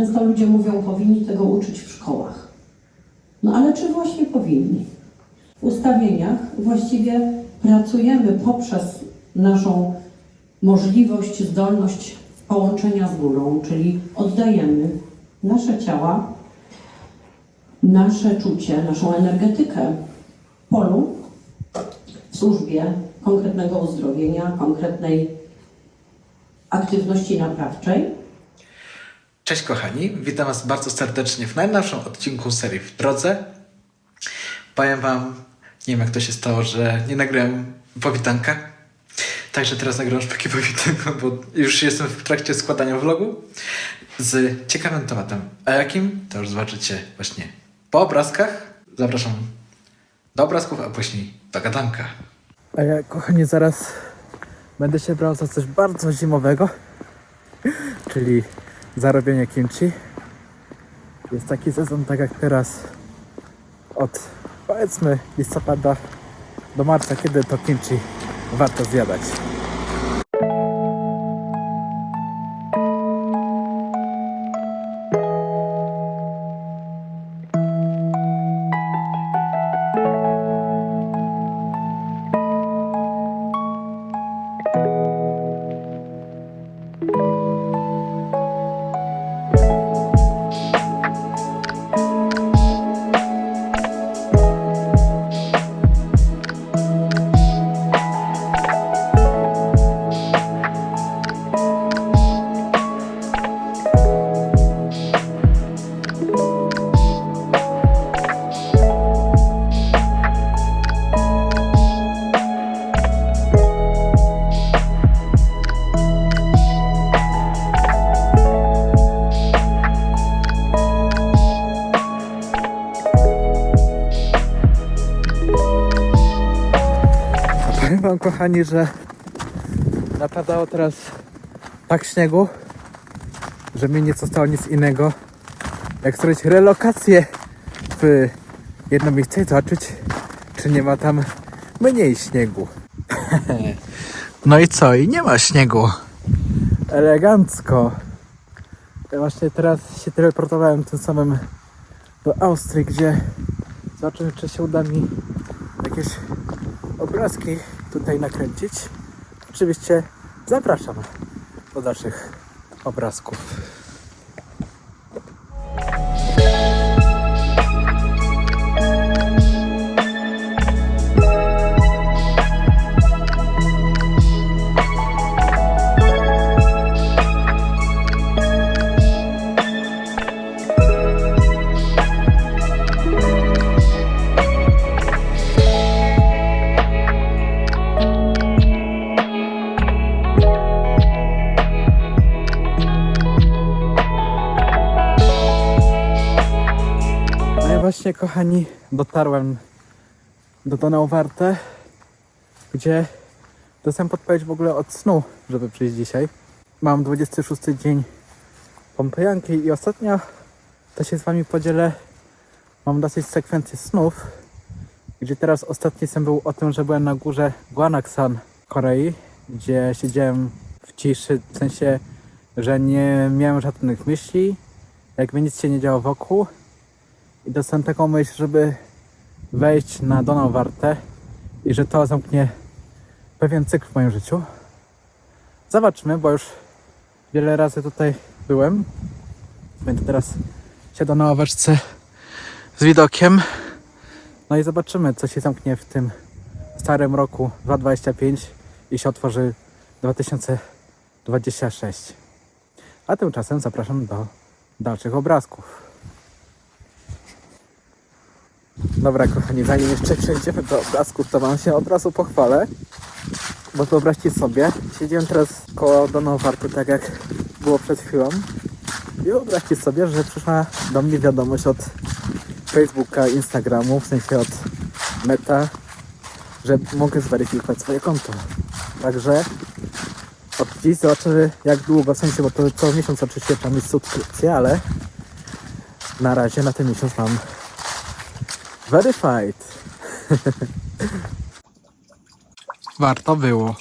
Często ludzie mówią, powinni tego uczyć w szkołach. No ale czy właśnie powinni? W ustawieniach właściwie pracujemy poprzez naszą możliwość, zdolność połączenia z górą, czyli oddajemy nasze ciała, nasze czucie, naszą energetykę polu w służbie konkretnego uzdrowienia, konkretnej aktywności naprawczej. Cześć kochani, witam Was bardzo serdecznie w najnowszym odcinku serii W Drodze. Powiem Wam, nie wiem jak to się stało, że nie nagrałem powitanka. Także teraz nagram szpaki powitanka, bo już jestem w trakcie składania vlogu z ciekawym tematem. A jakim? To już zobaczycie właśnie po obrazkach. Zapraszam do obrazków, a później do gadanka. A ja, kochani, zaraz będę się brał za coś bardzo zimowego, czyli zarobienie kimchi. Jest taki sezon, tak jak teraz, od powiedzmy listopada do marca, kiedy to kimchi warto zjadać. Kochani, że napadało teraz tak śniegu, że mi nie zostało nic innego, jak zrobić relokację w jedno miejsce i zobaczyć, czy nie ma tam mniej śniegu. No i co? I nie ma śniegu. Elegancko. Ja właśnie teraz się teleportowałem tym samym do Austrii, gdzie zobaczymy, czy się uda mi jakieś obrazki tutaj nakręcić. Oczywiście zapraszam do dalszych obrazków. Właśnie, kochani, dotarłem do Donauwarte, gdzie dostałem podpowiedź w ogóle od snu, żeby przyjść dzisiaj. Mam 26 dzień Pompejanki i ostatnio to się z wami podzielę. Mam dosyć sekwencję snów, gdzie teraz ostatni sen był o tym, że byłem na górze Gwanaksan w Korei, gdzie siedziałem w ciszy, w sensie, że nie miałem żadnych myśli, jakby nic się nie działo wokół i dostałem taką myśl, żeby wejść na Donauwartę i że to zamknie pewien cykl w moim życiu. Zobaczmy, bo już wiele razy tutaj byłem. Będę teraz siadał na ławeczce z widokiem. No i zobaczymy, co się zamknie w tym starym roku 2025 i się otworzy 2026. A tymczasem zapraszam do dalszych obrazków. Dobra, kochani, zanim jeszcze przejdziemy do obrazków, to wam się od razu pochwalę. Bo wyobraźcie sobie, siedziałem teraz koło Donauwarty, tak jak było przed chwilą. I wyobraźcie sobie, że przyszła do mnie wiadomość od Facebooka, Instagramu, w sensie od Meta, że mogę zweryfikować swoje konto. Także od dziś zobaczę jak długo, w sensie, bo to co miesiąc oczywiście trzeba mieć subskrypcję, ale na razie na ten miesiąc mam verified. Warto było.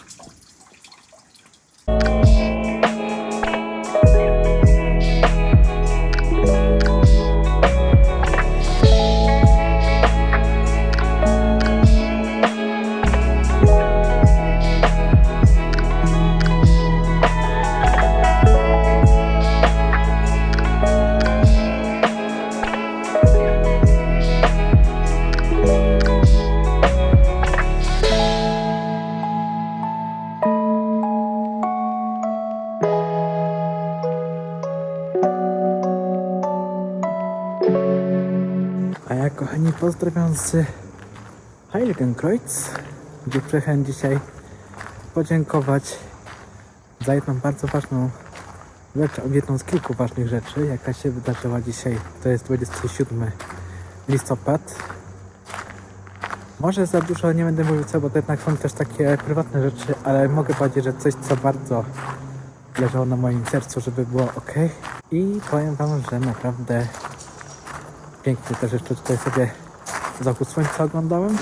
Pozdrawiam z Heiligenkreuz, gdzie przyjechałem dzisiaj podziękować za jedną bardzo ważną rzecz, jedną z kilku ważnych rzeczy, jaka się wydarzyła dzisiaj. To jest 27 listopad. Może za dużo nie będę mówił co, bo to jednak są też takie prywatne rzeczy, ale mogę powiedzieć, że coś, co bardzo leżało na moim sercu, żeby było ok. I powiem Wam, że naprawdę pięknie też jeszcze tutaj sobie zachód słońca oglądałem.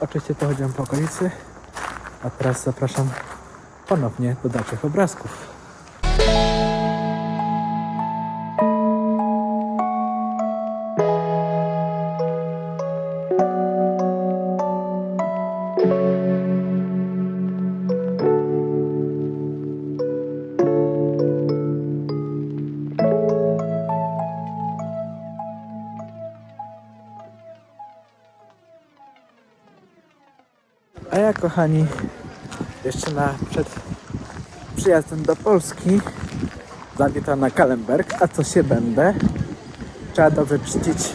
Oczywiście to chodziłem po okolicy, a teraz zapraszam ponownie do dalszych obrazków. A ja, kochani, jeszcze na, przed przyjazdem do Polski zawitam na Kalenberg, a co się będę? Trzeba dobrze czcić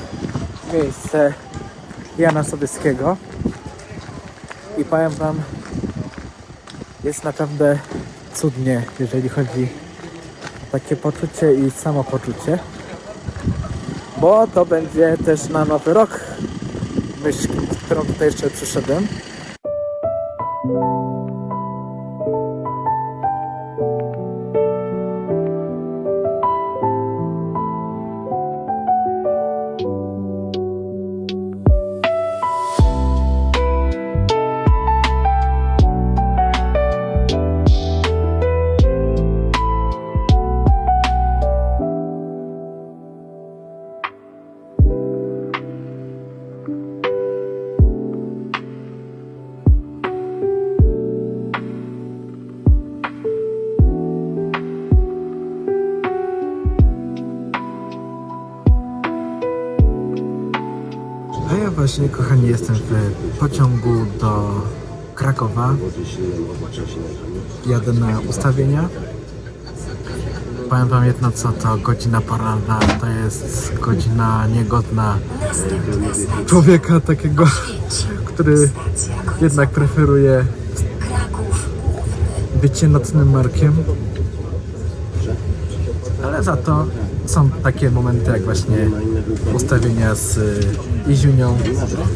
miejsce Jana Sobieskiego i powiem Wam, jest naprawdę cudnie, jeżeli chodzi o takie poczucie i samopoczucie, bo to będzie też na nowy rok myśl, którą tutaj jeszcze przyszedłem. Jestem w pociągu do Krakowa. Jadę na ustawienia. Powiem wam jedno co, to godzina poranna to jest godzina niegodna człowieka takiego, który jednak preferuje bycie nocnym markiem. Ale za to są takie momenty jak właśnie ustawienia z y, Iziunią,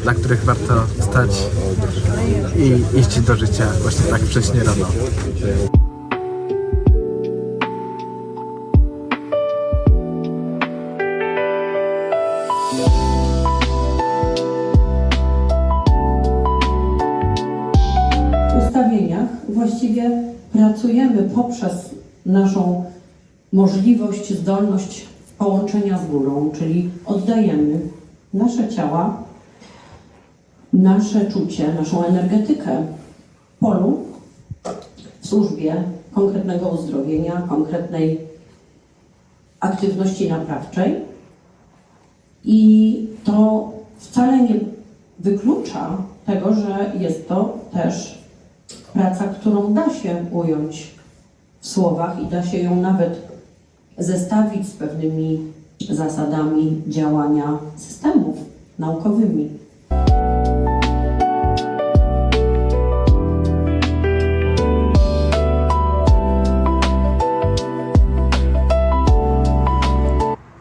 dla których warto wstać i iść do życia właśnie tak wcześnie rano. W ustawieniach właściwie pracujemy poprzez naszą możliwość, zdolność połączenia z górą, czyli oddajemy nasze ciała, nasze czucie, naszą energetykę polu w służbie konkretnego uzdrowienia, konkretnej aktywności naprawczej. I to wcale nie wyklucza tego, że jest to też praca, którą da się ująć w słowach i da się ją nawet zestawić z pewnymi zasadami działania systemów naukowymi.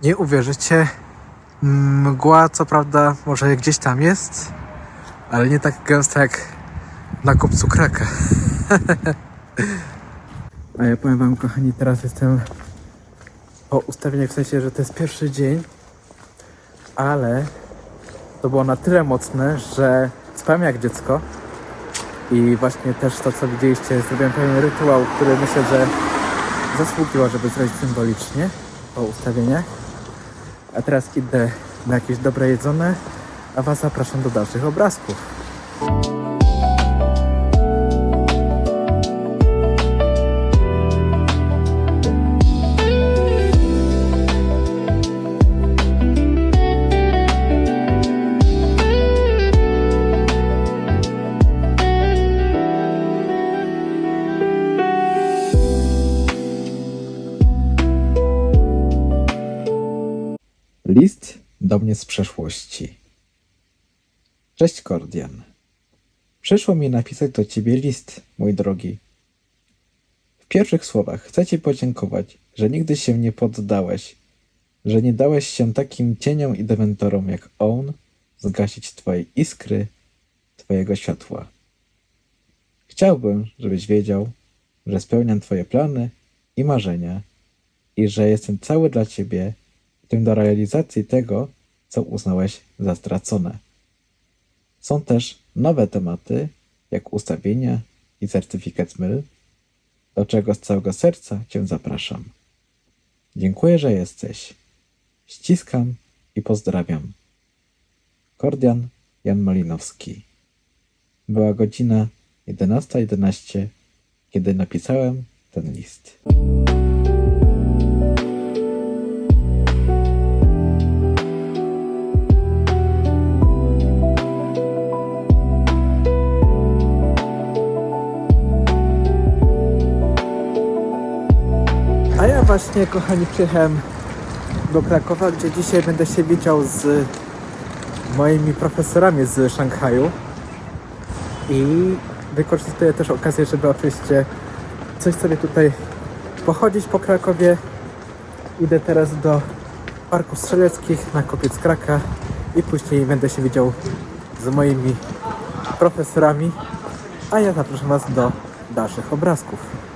Nie uwierzycie, mgła co prawda może gdzieś tam jest, ale nie tak gęsta jak na kopcu kraka. A ja powiem wam kochani, teraz jestem po ustawieniach w sensie, że to jest pierwszy dzień, ale to było na tyle mocne, że spałem jak dziecko i właśnie też to co widzieliście, zrobiłem pewien rytuał, który myślę, że zasługiło, żeby zrobić symbolicznie po ustawieniach. A teraz idę na jakieś dobre jedzone, a Was zapraszam do dalszych obrazków. List do mnie z przeszłości. Cześć Kordian. Przyszło mi napisać do ciebie list, mój drogi. W pierwszych słowach chcę ci podziękować, że nigdy się nie poddałeś, że nie dałeś się takim cieniom i dementorom jak on zgasić twojej iskry, twojego światła. Chciałbym, żebyś wiedział, że spełniam twoje plany i marzenia i że jestem cały dla ciebie, w tym do realizacji tego, co uznałeś za stracone. Są też nowe tematy, jak ustawienia i certyfikat MYL, do czego z całego serca Cię zapraszam. Dziękuję, że jesteś. Ściskam i pozdrawiam. Kordian Jan Malinowski. Była godzina 11.11, kiedy napisałem ten list. Właśnie, kochani, przyjechałem do Krakowa, gdzie dzisiaj będę się widział z moimi profesorami z Szanghaju. I wykorzystuję też okazję, żeby oczywiście coś sobie tutaj pochodzić po Krakowie. Idę teraz do Parku Strzeleckich na Kopiec Kraka i później będę się widział z moimi profesorami. A ja zapraszam Was do dalszych obrazków.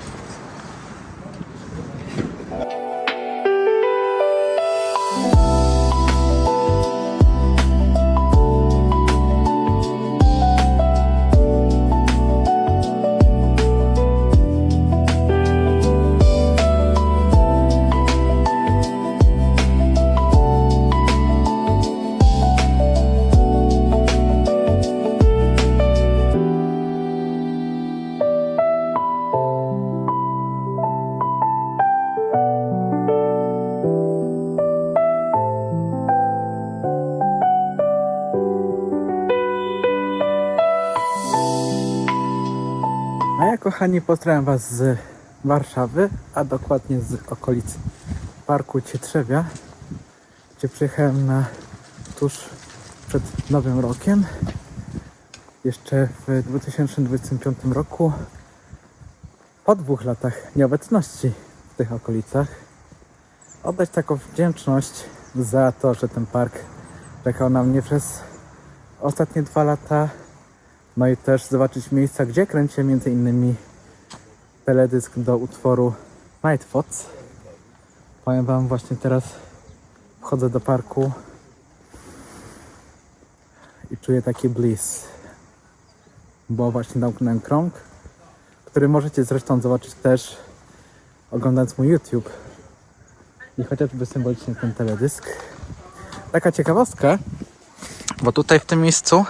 Kochani pozdrawiam Was z Warszawy, a dokładnie z okolic Parku Cietrzewia, gdzie przyjechałem na tuż przed Nowym Rokiem. Jeszcze w 2025 roku, po dwóch latach nieobecności w tych okolicach, oddać taką wdzięczność za to, że ten park czekał na mnie przez ostatnie dwa lata no i też zobaczyć miejsca, gdzie między innymi teledysk do utworu Night Thoughts. Powiem Wam właśnie teraz wchodzę do parku i czuję taki bliss. Bo właśnie zamknąłem krąg, który możecie zresztą zobaczyć też oglądając mój YouTube. I chociażby symbolicznie ten teledysk. Taka ciekawostka, bo tutaj w tym miejscu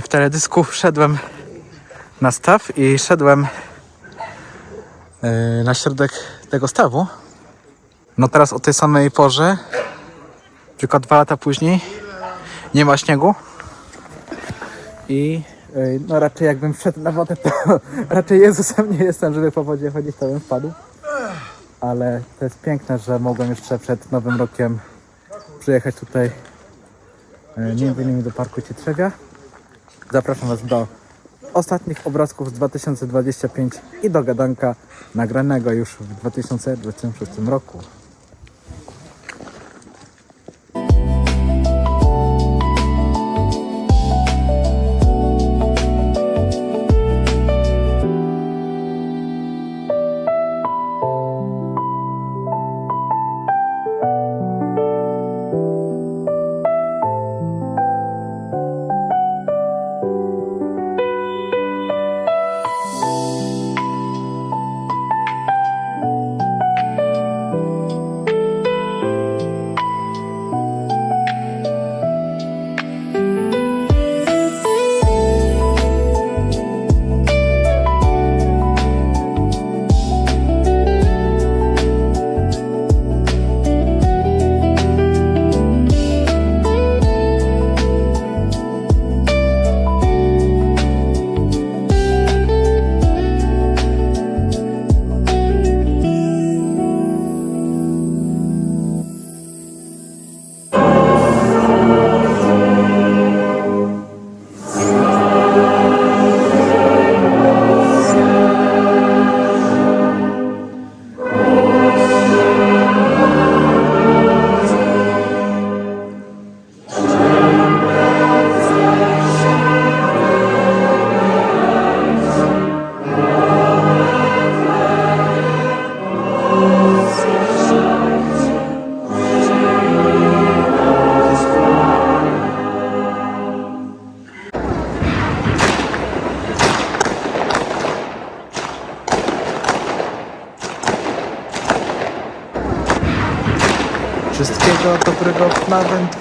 w teledysku wszedłem na staw i szedłem e, na środek tego stawu. No teraz o tej samej porze, tylko dwa lata później, nie ma śniegu. I e, no raczej jakbym wszedł na wodę, to raczej Jezusem nie jestem, żeby po wodzie chodzić, to bym wpadł. Ale to jest piękne, że mogłem jeszcze przed Nowym Rokiem przyjechać tutaj e, między innymi do Parku Cietrzewia. Zapraszam Was do ostatnich obrazków z 2025 i do gadanka nagranego już w 2026 roku.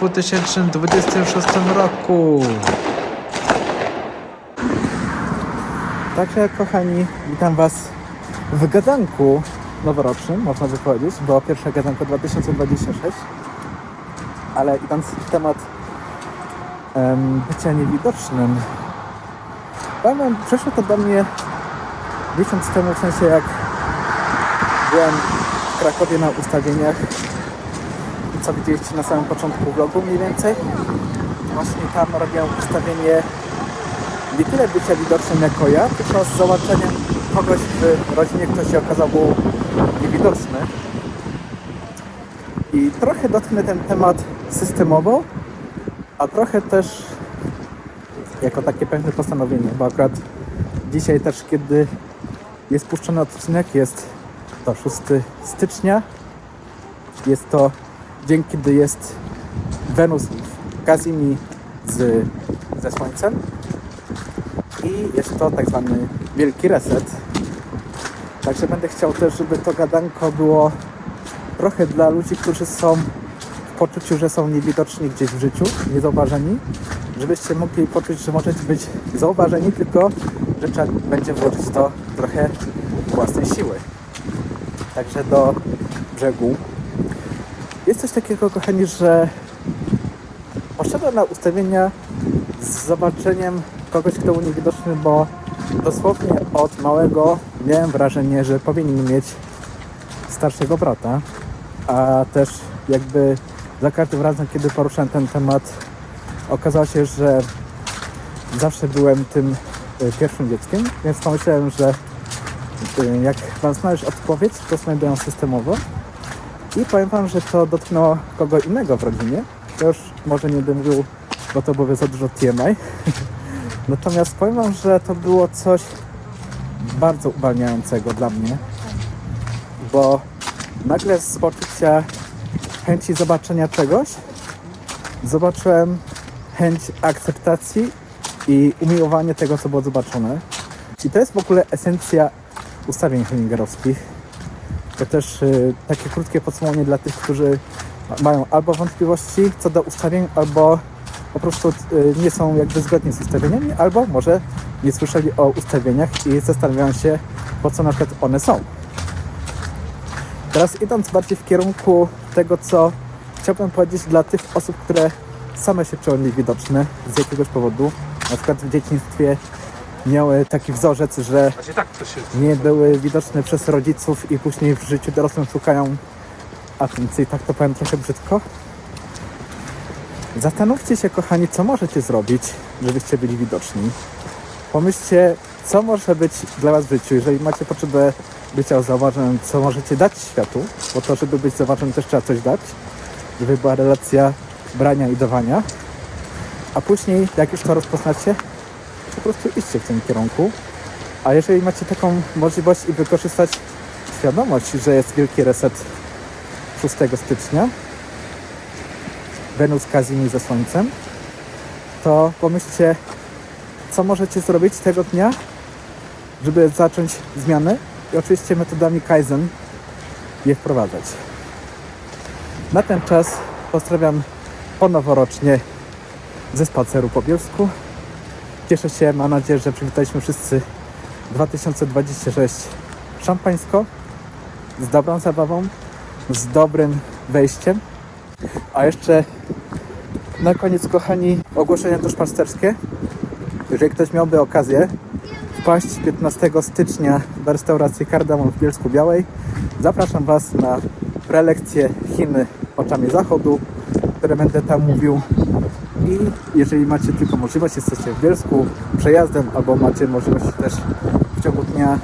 2026 roku. Także kochani, witam Was w gadanku noworocznym, można by powiedzieć, bo pierwsze gadanko 2026. Ale idąc w temat em, bycia niewidocznym, wam, przeszło to do mnie miesiąc temu, w sensie jak byłem w Krakowie na ustawieniach, co widzieliście na samym początku vlogu mniej więcej. Właśnie tam robiłem ustawienie nie tyle bycia widocznym jako ja, tylko z załączeniem kogoś w rodzinie, kto się okazał był niewidoczny. I trochę dotknę ten temat systemowo, a trochę też jako takie pewne postanowienie, bo akurat dzisiaj też, kiedy jest puszczony odcinek, jest to 6 stycznia. Jest to dzień, kiedy jest Wenus w Kazimi z, ze Słońcem i jest to tak zwany wielki reset. Także będę chciał też, żeby to gadanko było trochę dla ludzi, którzy są w poczuciu, że są niewidoczni gdzieś w życiu, niezauważeni, żebyście mogli poczuć, że możecie być zauważeni, tylko że trzeba będzie włożyć to trochę własnej siły. Także do brzegu. Coś takiego, kochani, że poszedłem na ustawienia z zobaczeniem kogoś, kto był niewidoczny, bo dosłownie od małego miałem wrażenie, że powinien mieć starszego brata, a też jakby za każdym razem, kiedy poruszałem ten temat, okazało się, że zawsze byłem tym y, pierwszym dzieckiem, więc pomyślałem, że y, jak Wam znaleźć odpowiedź, to znajdę ją systemowo i powiem Wam, że to dotknęło kogo innego w rodzinie. To już może nie będę mówił, bo to byłoby za dużo TMI. Natomiast powiem Wam, że to było coś bardzo uwalniającego dla mnie, bo nagle z poczucia chęci zobaczenia czegoś zobaczyłem chęć akceptacji i umiłowanie tego, co było zobaczone. I to jest w ogóle esencja ustawień Hellingerowskich. To też y, takie krótkie podsumowanie dla tych, którzy mają albo wątpliwości co do ustawień, albo po prostu y, nie są jakby zgodni z ustawieniami, albo może nie słyszeli o ustawieniach i zastanawiają się, po co na przykład one są. Teraz idąc bardziej w kierunku tego, co chciałbym powiedzieć dla tych osób, które same się czują niewidoczne z jakiegoś powodu. Na przykład w dzieciństwie miały taki wzorzec, że nie były widoczne przez rodziców i później w życiu dorosłym szukają atencji, tak to powiem trochę brzydko. Zastanówcie się, kochani, co możecie zrobić, żebyście byli widoczni. Pomyślcie, co może być dla Was w życiu, jeżeli macie potrzebę bycia zauważonym, co możecie dać światu, bo to, żeby być zauważonym, też trzeba coś dać, żeby była relacja brania i dawania. A później, jak już to rozpoznacie, po prostu idźcie w tym kierunku. A jeżeli macie taką możliwość i wykorzystać świadomość, że jest wielki reset 6 stycznia, Wenus Kazimi ze Słońcem, to pomyślcie, co możecie zrobić tego dnia, żeby zacząć zmiany i oczywiście metodami Kaizen je wprowadzać. Na ten czas pozdrawiam ponoworocznie ze spaceru po Bielsku. Cieszę się, mam nadzieję, że przywitaliśmy wszyscy 2026 szampańsko, z dobrą zabawą, z dobrym wejściem. A jeszcze na koniec, kochani, ogłoszenia duszpasterskie. Jeżeli ktoś miałby okazję wpaść 15 stycznia do restauracji Kardamon w Bielsku Białej, zapraszam Was na prelekcję Chiny oczami zachodu, które będę tam mówił. I jeżeli macie tylko możliwość, jesteście w Bielsku przejazdem, albo macie możliwość też w ciągu dnia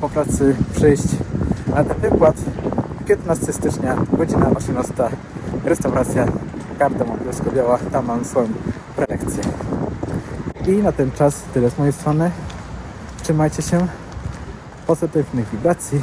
po pracy przyjść na ten wykład, 15 stycznia, godzina 18, restauracja Kardamon Bielsko-Biała, tam mam swoją prelekcję. I na ten czas tyle z mojej strony. Trzymajcie się pozytywnych wibracji